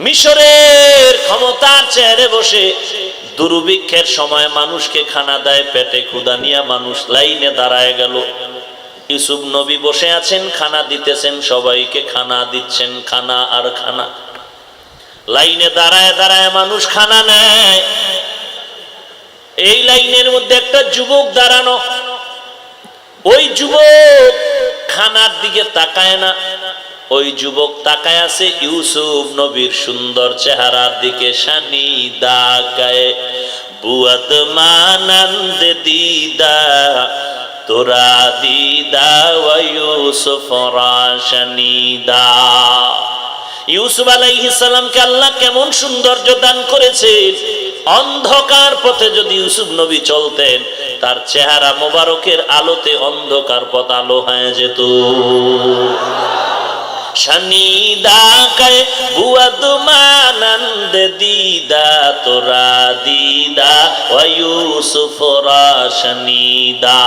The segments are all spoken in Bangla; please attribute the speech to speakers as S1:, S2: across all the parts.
S1: মিশরের ক্ষমতার চেহারে বসে দুর্ভিক্ষের সময় মানুষকে খানা দেয় পেটে ক্ষুদা নিয়ে মানুষ লাইনে দাঁড়ায় গেল। ইউসুফ নবী বসে আছেন, খানা দিতেছেন, সবাইকে খানা দিচ্ছেন, খানা আর খানা। লাইনে দাঁড়ায় দাঁড়ায় মানুষ খানা নেয়। এই লাইনের মধ্যে একটা যুবক দাঁড়ানো। ওই যুবক খানার দিকে তাকায় না। ওই যুবক তাকায় আছে ইউসুফ নবীর সুন্দর চেহারার দিকে, শানি দাকায় বুয়াদ মানন্দ দিদা, তোরা দিদা ইউসুফ রাশনিদা আলাইহিস সালামকে আল্লাহ কেমন সৌন্দর্য দান করেছে অন্ধকার পথে যদি ইউসুফ নবী চলতেন, তার চেহারা মোবারকের আলোতে অন্ধকার পথ আলো হয়ে যেত। শনিদা কায় বুয়াদ মানন্দ দিদা তোরা দিদা ওয়া ইউসুফ রা শনিদা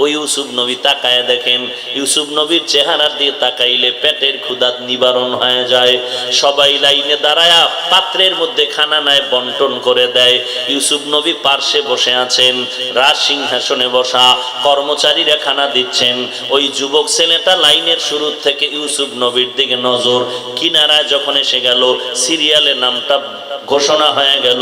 S1: ও ইউসুফ নবী তাকায় দেখেন, ইউসুফ নবীর চেহারার দিয়ে তাকাইলে পেটের ক্ষুদাত নিবারণ হয়ে যায়। সবাই লাইনে দাঁড়ায়া পাত্রের মধ্যে খানা নেয় বন্টন করে দেয়। ইউসুফ নবী পার্শ্বে বসে আছেন, রাজ সিংহাসনে বসা কর্মচারীরা খানা দিচ্ছেন। ওই যুবক ছেলেটা লাইনের শুরু থেকে ইউসুফ নবীর দিকে নজর, কিনারায় যখন এসে গেল, সিরিয়ালে নামটা ঘোষণা হয়ে গেল,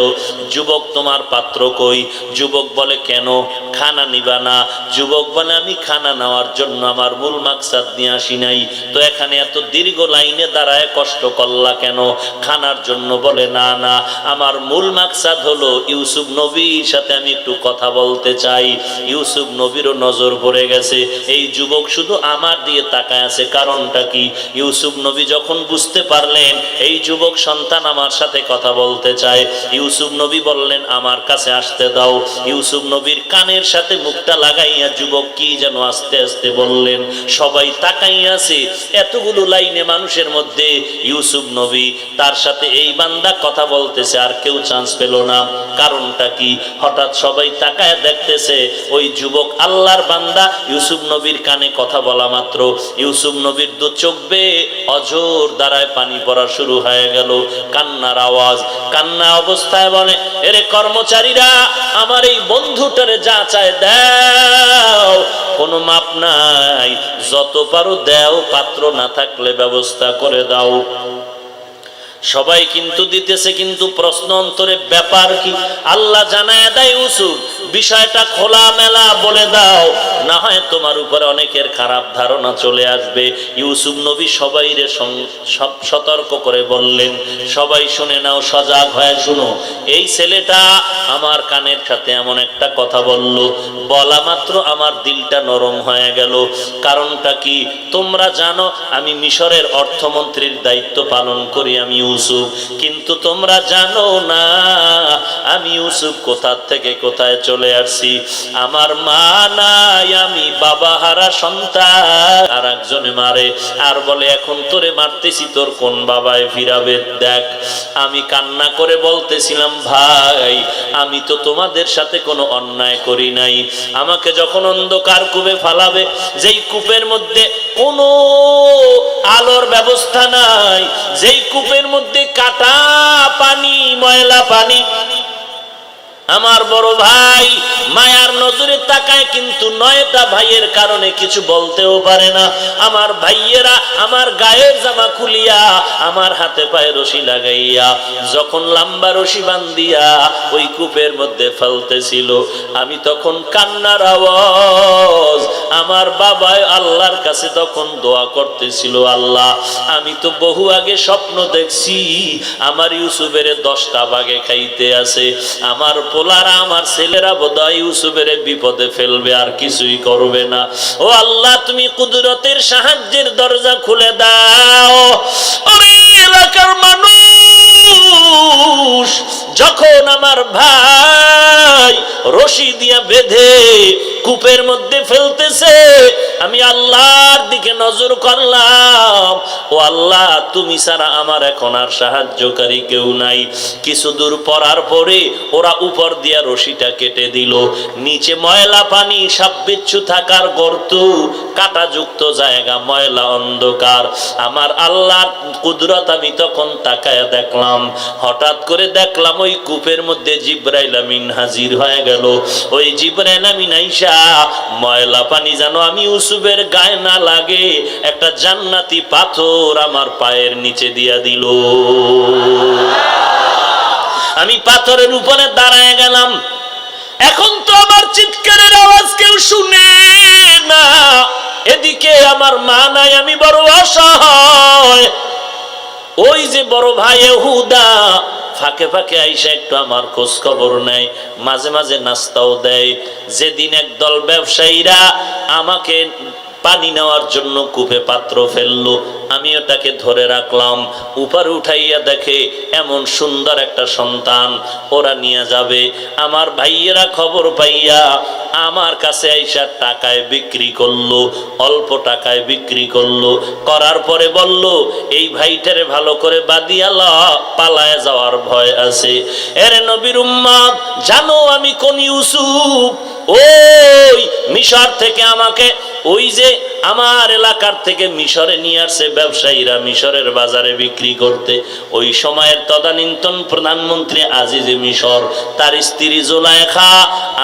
S1: যুবক তোমার পাত্র কই? যুবক বলে, কেন? খানা নিবা না। যুবক বলে, আমি খানা নেওয়ার জন্য আমার মূল মাকসাদ নিয়ে আসি নাই। তো এখানে এত দীর্ঘ লাইনে দাঁড়ায় কষ্ট করলা কেন? খানার জন্য বলে, না না, আমার মূল মাকসাদ হলো ইউসুফ নবীর সাথে আমি একটু কথা বলতে চাই। ইউসুফ নবীরও নজর পড়ে গেছে। এই যুবক শুধু আমার দিয়ে তাকায় আছে, কারণটা কি? ইউসুফ নবী যখন বুঝতে পারলেন, এই যুবক সন্তান আমার সাথে কথা বলতে চায়, ইউসুফ নবী বললেন, আমার কাছে আসতে দাও। ইউসুফ নবীর কানের সাথে মুখটা লাগাইয়া যুবক কি যেন আস্তে আস্তে বললেন, সবাই তাকাইয়াছে এতগুলো লাইনে মানুষের মধ্যে ইউসুফ নবী তার সাথে এই বান্দা কথা বলতেছে, আর কেউ চান্স পেল না। কারণটা কি? হঠাৎ সবাই তাকায় দেখতেছে, ওই যুবক আল্লাহর বান্দা ইউসুফ নবীর কানে কথা বলা মাত্র। ইউসুফ নবীর দু চোখ বেয়ে অজোর দ্বারায় পানি পড়া শুরু হয়ে গেল। কান্নার আওয়াজ কান্না অবস্থায় বলে, এরে কর্মচারীরা, আমার এই বন্ধুটার যা চায় দাও। কোনো মাপ নাই, যত পারো দেও, পাত্র না থাকলে ব্যবস্থা করে দাও। সবাই কিন্তু দিতেছে কিন্তু প্রশ্ন অন্তরে ব্যাপার কি? আল্লাহ জানায় দেয় ইউসুফ বিষয়টা খোলা মেলা বলে দাও। না হয় তোমার উপরে অনেকের খারাপ ধারণা চলে আসবে। ইউসুফ নবী সবাই রে সব সতর্ক করে বললেন, সবাই শুনে নাও, সজাগ হয়ে শুনো। এই ছেলেটা আমার কানের সাথে এমন একটা কথা বলল। বলা মাত্র আমার দিলটা নরম হয়ে গেল। কারণটা কি? তোমরা জানো, আমি মিশরের অর্থমন্ত্রীর দায়িত্ব পালন করি, আমি ইউসুফ কিন্তু তোমরা জানো না, আমি ইউসুফ কোথা থেকে কোথায় চলে আসছি? আমার মা নাই, আমি বাবা হারা সন্তান। আর একজনে মারে, আর বলে, এখন তোরে মারতেছি, তোর কোন বাবায় ফিরাবে? দেখ, আমি কান্না করে বলতেছিলাম, ভাই, আমি তো তোমাদের সাথে কোনো অন্যায় করি নাই। আমাকে যখন অন্ধকার কূপে ফালাবে, যেই কূপের মধ্যে কোনো আলোর ব্যবস্থা নাই, যেই কূপের কাটা পানি ময়লা পানি আমার বড় ভাই, মায়ার নজরে তাকায় কিন্তু নয়টা ভাইয়ের কারণে কিছু বলতেও পারে না। আমার ভাইয়েরা আমার গায়ের জামা খুলিয়া আমার হাতে পায়ে রশি লাগাইয়া যখন লম্বা রশি বান্দিয়া ওই কূপের মধ্যে ফেলতেছিল, আমি তখন কান্নার আওয়াজ, আমার বাবা আল্লাহর কাছে তখন দোয়া করতেছিল, আল্লাহ, আমি তো বহু আগে স্বপ্ন দেখছি, আমার ইউসুফের দশটা বাগে খাইতে আছে, আমার পোলারা আমার ছেলেরা বোধহয় ইউসুফের বিপদে ফেলবে, আর কিছুই করবে না। ও আল্লাহ, তুমি কুদরতের সাহায্যের দরজা খুলে দাও। এলাকার মানুষ যখন আমার ভাই রশি দিয়া বেঁধে কূপের মধ্যে ফেলতেছে, আমি আল্লাহর দিকে নজর করলাম, ও আল্লাহ, তুমি ছাড়া আমার এখন আর সাহায্যকারী কেউ নাই। কিছু দূর পরার পরে ওরা উপর দিয়া রশিটা কেটে দিল। নিচে ময়লা পানি সাববিচ্ছু থাকার গর্ত, কাটাযুক্ত জায়গা, ময়লা অন্ধকার। আমার আল্লাহর কুদরত আমি তখন তাকায় দেখলাম। হঠাৎ করে দেখলাম ওই কূপের মধ্যে জিব্রাইল আমিন হাজির হয়ে গেল। ওই জিব্রাইল আমিন আইসা, ময়লা পানি যেন আমি ইউসুফের গায়ে না লাগে, একটা জান্নাতি পাথর আমার পায়ের নিচে দিয়া দিল। আমি পাথরের উপরে দাঁড়ায় গেলাম। এখন তো আমার চিৎকারের আওয়াজ কেউ শুনে না। এদিকে আমার মা নাই, আমি বড় অসহায়। ওই যে বড় ভাই হুদা ফাঁকে ফাঁকে আইসা একটু আমার খোঁজ খবর নেয়, মাঝে মাঝে নাস্তাও দেয়। যেদিন একদল ব্যবসায়ীরা আমাকে পানি নেওয়ার জন্য কূপে পাত্র ফেলল। আমি ওটাকে ধরে রাখলাম। উপরে উঠাইয়া দেখে এমন সুন্দর একটা সন্তান ওরা নিয়ে যাবে। আমার ভাইয়েরা খবর পাইয়া আমার কাছে আইসা টাকায় বিক্রি করল, অল্প টাকায় বিক্রি করল। করার পরে বলল, এই ভাইটারে ভালো করে বাদিয়াল পালায় যাওয়ার ভয় আছে। এরে নবীর উম্মাদ, জানো আমি কোন ইউসুফ? ওই মিশর থেকে আমাকে ওই যে আমার এলাকার থেকে মিশরে নিয়ে আসছে ব্যবসায়ীরা মিশরের বাজারে বিক্রি করতে। ওই সময়ের তদানীন্তন প্রধানমন্ত্রী আজিজে মিশর, তার স্ত্রী জোলাইখা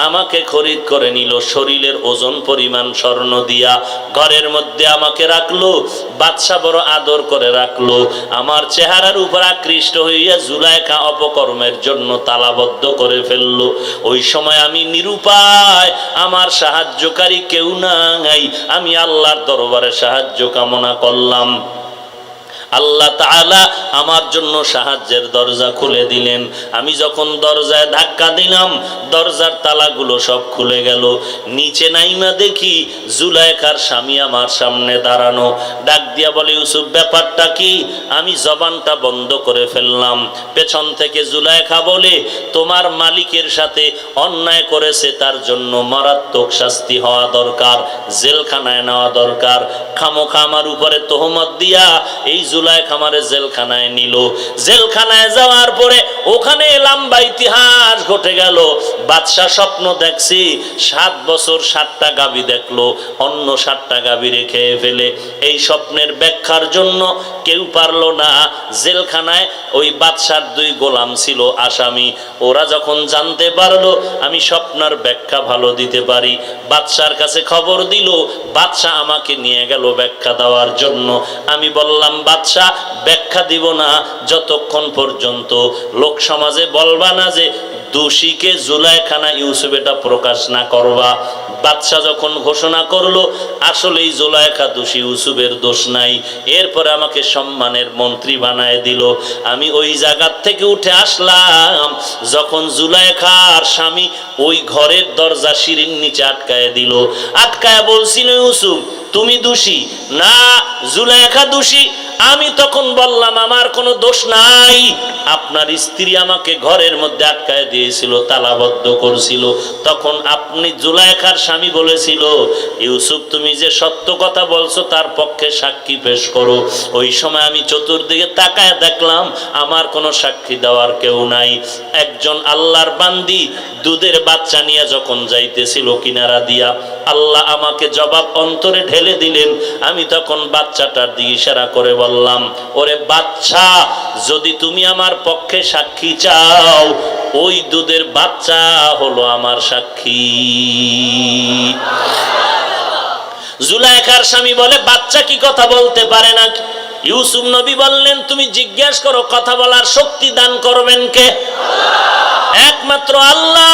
S1: আমাকে খরিদ করে নিল, শরীরের ওজন পরিমাণ স্বর্ণ দিয়া ঘরের মধ্যে আমাকে রাখল বাদশা বড় আদর করে রাখল। আমার চেহারার উপর আকৃষ্ট হইয়া জুলাইখা অপকর্মের জন্য তালাবদ্ধ করে ফেলল। ওই সময় আমি নিরুপায়, আমার সাহায্যকারী কেউ নাই আমি আল্লাহর দরবারে সাহায্য কামনা করলাম। আল্লাহ তাআলা আমার জন্য সাহায্যের দরজা খুলে দিলেন। আমি যখন দরজায় ধাক্কা দিলাম, দরজার তালাগুলো সব খুলে গেল। নিচে নাইমা দেখি জুলাইকার স্বামী আমার সামনে দাঁড়ানো। ডাক দিয়া বলে, ইউসুফ, ব্যাপারটা কি? আমি জবানটা বন্ধ করে ফেললাম। পেছন থেকে জুলাইখা বলে, তোমার মালিকের সাথে অন্যায় করেছে, তার জন্য মারাত্মক শাস্তি হওয়া দরকার, জেলখানায় নেওয়া দরকার। খামোখা আমার উপরে তোহমত দিয়া এই জুলাই খামারে জেলখানায় নিল। জেলখানায় যাওয়ার পরে ওখানে লম্বা ইতিহাস ঘটে গেল। বাদশাহ স্বপ্ন দেখছি, সাত বছর সাতটা গাবি দেখল, অন্য সাতটা গাবি রেখে ফেলে। এই স্বপ্নের ব্যাখ্যার জন্য কেউ পারল না। জেলখানায় ওই বাদশার দুই গোলাম ছিল আসামি। ওরা যখন জানতে পারল, আমি স্বপ্নার ব্যাখ্যা ভালো দিতে পারি। বাদশার কাছে খবর দিল, বাদশাহ আমাকে নিয়ে গেল ব্যাখ্যা দেওয়ার জন্য। আমি বললাম, বাদশাহ ব্যাখ্যা দিব না। যতক্ষণ পর্যন্ত লোক সমাজে বলবা না যে দোষীকে জুলাইখানা ইউসুফ এটা প্রকাশ না করবা। বাদশাহ যখন ঘোষণা করল, আসলেই জোলাইখা দোষী, ইউসুফের দোষ নাই। এরপরে আমাকে সম্মানের মন্ত্রী বানায় দিল। আমি ওই জায়গার থেকে উঠে আসলাম, যখন জুলাইখা আর স্বামী ওই ঘরের দরজা সিঁড়ির নিচে আটকায় দিল। আটকায় বলছিল, ইউসুফ, তুমি দোষী? না, জুলাইখা দোষী। আমি তখন বললাম, আমার কোনো দোষ নাই। আপনার স্ত্রী আমাকে ঘরের মধ্যে আটকায় দিয়েছিল, তালাবদ্ধ করছিল। তখন আপনি জুলাইখার স্বামী বলেছিল, ইউসুফ, তুমি যে সত্য কথা বলছো, তার পক্ষে সাক্ষী পেশ করো। ওই সময় আমি চতুর্দিকে তাকায় দেখলাম, আমার কোনো সাক্ষী দেওয়ার কেউ নাই। একজন আল্লাহর বান্দি দুধের বাচ্চা নিয়ে যখন যাইতেছিল কিনারা দিয়া, আল্লাহ আমাকে জবাব অন্তরে ঢেলে দিলেন। আমি তখন বাচ্চাটার দিকে ইশারা করে বললাম, ওরে বাচ্চা, যদি তুমি আমার পক্ষে সাক্ষী চাও, ওই দুধের বাচ্চা হলো আমার সাক্ষী। জুলাইখার স্বামী বলে, বাচ্চা কি কথা বলতে পারে না? ইউসুফ নবী বললেন, তুমি জিজ্ঞেস করো, কথা বলার শক্তি দান করবেন কে? একমাত্র আল্লাহ।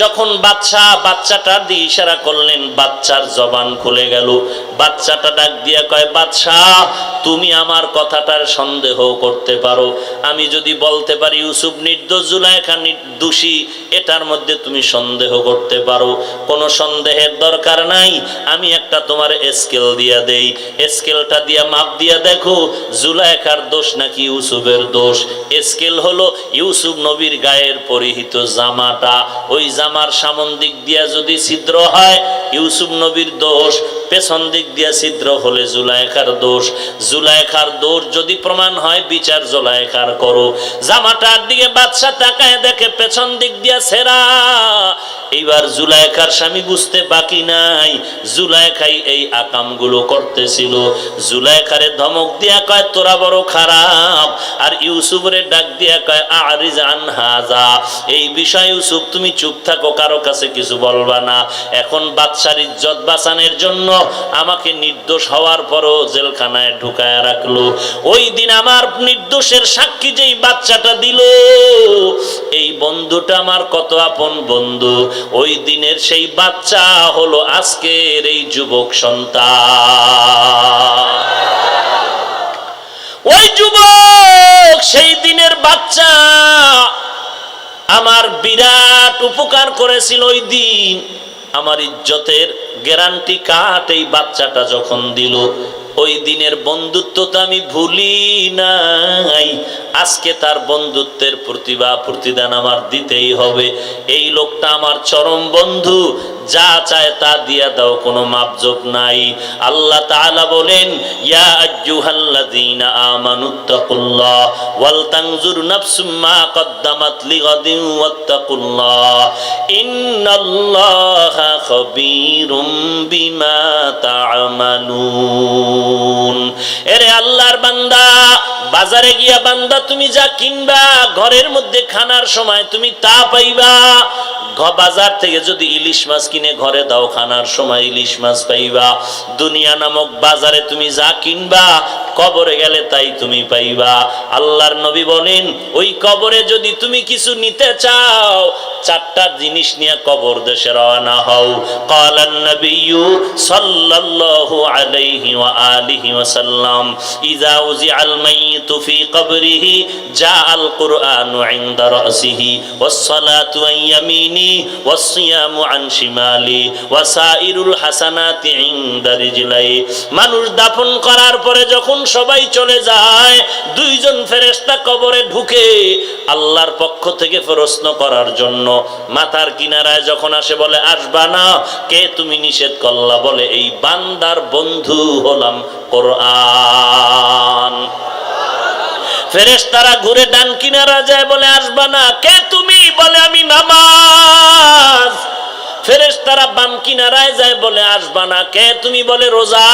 S1: যখন বাচ্চা বাচ্চাটার দিয়ে ইশারা করলেন, বাচ্চার জবান খুলে গেল। বাচ্চাটা ডাক দিয়া কয়, বাচ্চা, তুমি আমার কথাটার সন্দেহ করতে পারো। আমি যদি বলতে পারি, ইউসুফ নির্দোষ, জুলাইখা দোষী এটার মধ্যে তুমি সন্দেহ করতে পারো। কোনো সন্দেহের দরকার নাই। আমি একটা তোমার স্কেল দিয়া দেই। স্কেলটা দিয়া মাপ দিয়া দেখো, জুলাইখার দোষ নাকি ইউসুফের দোষ? স্কেল হলো ইউসুফ নবীর গায়ের পরিহিত জামাটা। ওই জামার সামন দিক দিয়া যদি ছিদ্র হয় ইউসুফ নবীর দোষ। পেছন দিক দিয়া ছিদ্র হলে জুলাইখার দোষ। জুলাইখার দোষ যদি প্রমাণ হয়, বিচার জুলাইখার করো। জামাটার দিকে বাদশা তাকায় দেখে পেছন দিক দিয়া সেরা। এইবার জুলাইখার স্বামী বুঝতে বাকি নাই, জুলাইখাই এই আকামগুলো করতেছিল। জুলাইখারে ধমক দিয়া কয়, তোরা বড় খারাপ। আর ইউসুফরে ডাক দিয়া কয়, আরিজ আন হাজা। এই বিষয় ইউসুফ, তুমি চুপ থাকো, কারও কাছে কিছু বলবা না। এখন বাদশার ইজ্জত বাঁচানোর জন্য আমাকে নির্দোষ হওয়ার পরও জেলখানায় ঢুকায় রাখল। ওই দিন আমার নির্দোষের সাক্ষী যেই বাচ্চাটা দিল, এই বন্ধুটা আমার কত আপন বন্ধু। ওই দিনের সেই বাচ্চা হলো আজকের এই যুবক সন্তান। ওই যুবক, সেই দিনের বাচ্চা আমার বিরাট উপকার করেছিল ওই দিন। আমার ইজ্জতের গ্যারান্টি কাট এই বাচ্চাটা যখন দিল, ওই দিনের বন্ধুত্ব তো আমি ভুলি নাই। আজকে তার বন্ধুত্বের প্রতিভা, প্রতিদান আমার দিতেই হবে। এই লোকটা আমার চরম বন্ধু যা চায় তা দিয়া দাও, কোনো মাপজোপ নাই। আল্লাহ তাআলা বলেন, ইয়া আইয়ুহাল্লাযীনা আমানুত্তাকুল্লাহ ওয়াল তানজুর নাফসুম মা কদ্দামাত লিগাদিন ওয়াত্তাকুল্লাহ, ইন্নাল্লাহা খবীরুম বিমা তা'মালুন এরে আল্লাহর বান্দা, বাজারে গিয়া বান্দা, তুমি যা কিনবা, ঘরের মধ্যে খানার সময় তুমি তা পাইবা। বাজার থেকে যদি ইলিশ মাছ কিনে ঘরে দাও খানার সময় ইলিশ মাছ পাইবা। দুনিয়া নামক বাজারে তুমি যা কিনবা কবরে গেলে তাই তুমি পাইবা। আল্লাহর নবী বলেন, ওই কবরে যদি তুমি কিছু নিতে চাও, চারটা জিনিস নিয়ে কবর দেশে রওনা হও। কালান নবিয়্যু সাল্লাল্লাহু আলাইহি ওয়া আলিহি ওয়া সাল্লাম ইযা উযিআল মাইতু ফি কবরিহি জা আল কুরআনু ইনদা রাসিহি, ওয়াস সালাতু আন ইয়ামিনি, ওয়াস সিয়ামু আন শিমালি ওয়া সাইরুল হাসানাতি ইনদা রিজলাই। মানুষ দাফন করার পরে যখন সবাই চলে যায়, দুইজন ফেরেশতা কবরে ঢুকে আল্লাহর পক্ষ থেকে প্রশ্ন করার জন্য মাথার কিনারায় যখন আসে বলে, আসবা না? কে তুমি নিষেধ করলা? বলে, এই বান্দার বন্ধু হলাম কোরআন। ফেরেশতারা ঘুরে ডান কিনারা যায় বলে, আসবা না? কে তুমি? বলে, আমি নামাজ। ফেরেশতারা বাম কিনারায় যায় বলে, আসবা না? কে তুমি? বলে, রোজা।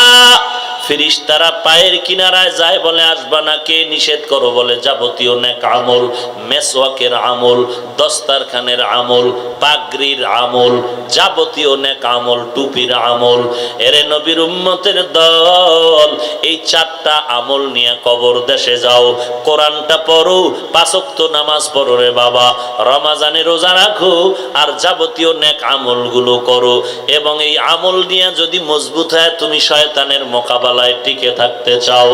S1: ফেরিস্তারা পায়ের কিনারায় যায় বলে, আসবা না, কে নিষেধ করো? বলে, যাবতীয় নেক আমল, মেসওয়াকের আমল, দস্তারখানের আমল, পাগড়ির আমল, যাবতীয় নেক আমল, টুপির আমল। এরে নবীর উম্মতের দল, এই চারটা আমল নিয়ে কবর দেশে যাও। কোরআনটা পড়ো পাঁচক্ত নামাজ পড়ো রে বাবা। রমাজানে রোজা রাখো আর যাবতীয় নেক আমলগুলো করো। এবং এই আমল নিয়ে যদি মজবুত হয়, তুমি শয়তানের মোকাবেলায় টিকে থাকতে চাও,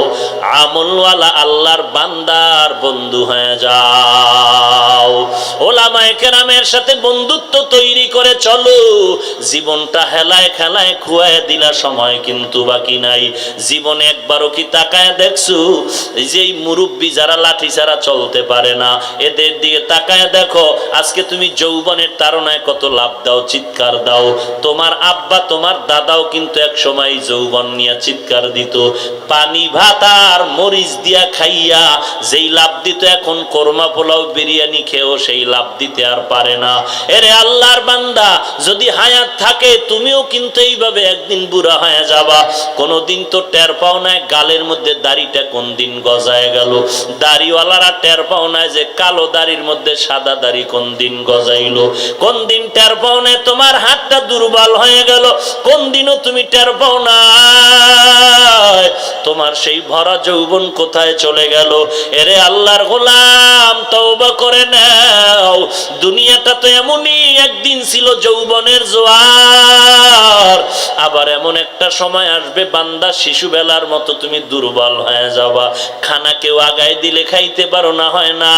S1: আমলওয়ালা আল্লাহর বান্দার বন্ধু হয়ে যাও। ওলামায়ে কেরামের সাথে বন্ধুত্ব তৈরি করে চলো। জীবনটা হেলায় খেলায় খুয়ায় দিলা সময় কিন্তু বাকি নাই। জীবনে একবারও কি তাকায় দেখছ? এই যে এই মুরব্বী যারা লাঠি ছাড়া চলতে পারে না, এদের দিকে তাকায় দেখো। আজকে তুমি যৌবনের তারনায় কত লাভ দাও, চিৎকার দাও। তোমার আব্বা, তোমার দাদাও কিন্তু এক সময় যৌবন নিয়ে চিৎকার দিত। পানি, ভাত আর মরিচ দিয়া খাইয়া যেই লাভ দিত, এখন কোরমা পোলাও, বিরিয়ানি খেয়েও সেই লাভ দিতে আর পারে না। এরে আল্লাহর বান্দা, যদি হায়াত থাকে, তুমিও কিন্তু এইভাবে একদিন বুড়া হয়ে যাবা। কোনদিন তো টের পাও না গালের মধ্যে দাড়িটা কোন দিন গজায় গেল। দাড়িওয়ালারা টের পাও না যে কালো দাড়ির মধ্যে সাদা দাড়ি কোন দিন গজাইলো। কোন দিন টের পাও না তোমার হাতটা দুর্বল হয়ে গেল। কোন দিনও তুমি টের পাও না তোমার সেই ভরা যৌবন কোথায় চলে গেল? এরে আল্লাহর গোলাম, তওবা করে নাও। দুনিয়াটা তো এমনই একদিন ছিল যৌবনের জোয়ার। আবার এমন একটা সময় আসবে, বান্দা শিশু বেলার মতো তুমি দুর্বল হয়ে যাবা। খানা কেউ আগায় দিলে খাইতে পারো না, হয় না।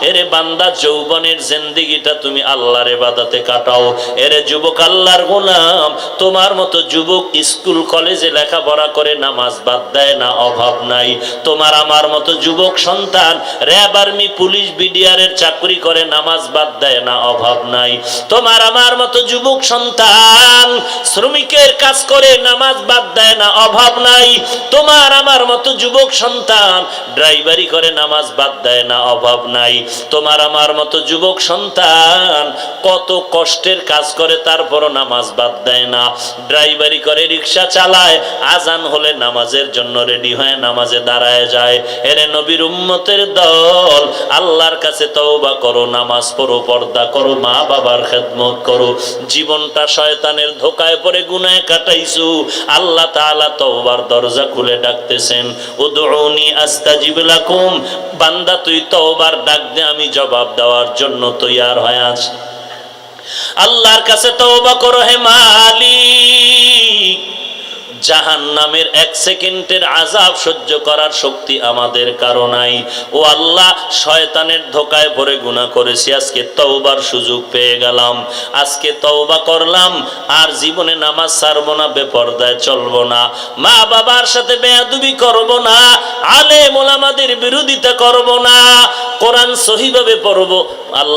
S1: এরে বান্দা, যৌবনের জিন্দিগিটা তুমি আল্লাহর বাদাতে কাটাও। এরে যুবক আল্লাহর গোলাম, তোমার মতো যুবক স্কুল, কলেজে লেখাপড়া করে করে নামাজ বাদ দেয় না, অভাব নাই। তোমার আমার মতো যুবক সন্তান, র্যাব আর্মি, পুলিশ বিডিআরের চাকরি করে, নামাজ বাদ দেয় না, অভাব নাই। তোমার আমার মতো যুবক সন্তান, শ্রমিকের কাজ করে, নামাজ বাদ দেয় না, অভাব নাই। তোমার আমার মতো যুবক সন্তান, ড্রাইভারি করে, নামাজ বাদ দেয় না, অভাব নাই। তোমার আমার মতো যুবক সন্তান, কত কষ্টের কাজ করে, তারপরও নামাজ বাদ দেয় না। ড্রাইভারি করে, রিক্সা চালায়, আজান হলে নামাজের জন্য রেডি হয়ে, নামাজে দাঁড়ায় যায়। এরে নবীর উম্মতের দল, আল্লাহর কাছে তওবা করো, নামাজ পড়ো, পর্দা করো, মা বাবার খেদমত করো। জীবনটা শয়তানের ধোকায় পড়ে গুনায় কাটাইছু। আল্লাহ তাআলা তওবার দরজা খুলে ডাকতেছেন, উদউনি আস্তাজিব লাকুম। বান্দা, তুই তওবার ডাক দে, আমি জবাব দেওয়ার জন্য তৈয়ার হয়ে আছি। আল্লাহর কাছে তওবা করো, হে মালিক। জাহান নামের এক সেকেন্ডের আজাব সহ্য করার শক্তি আমাদের কারণাই ও আল্লাহ, শয়তানের ধোকায় পড়ে গুণা করেছি। আজকে তওবার সুযোগ পেয়ে গেলাম। আজকে তওবা করলাম, আর জীবনে নামাজ ছাড়বো না, বেপর্দায় চলবো না। মা বাবার সাথে বেয়াদুবি করব না আলে মোলামাদের বিরোধিতা করব না। কোরআন সহিভাবে পড়ব। আল্লাহ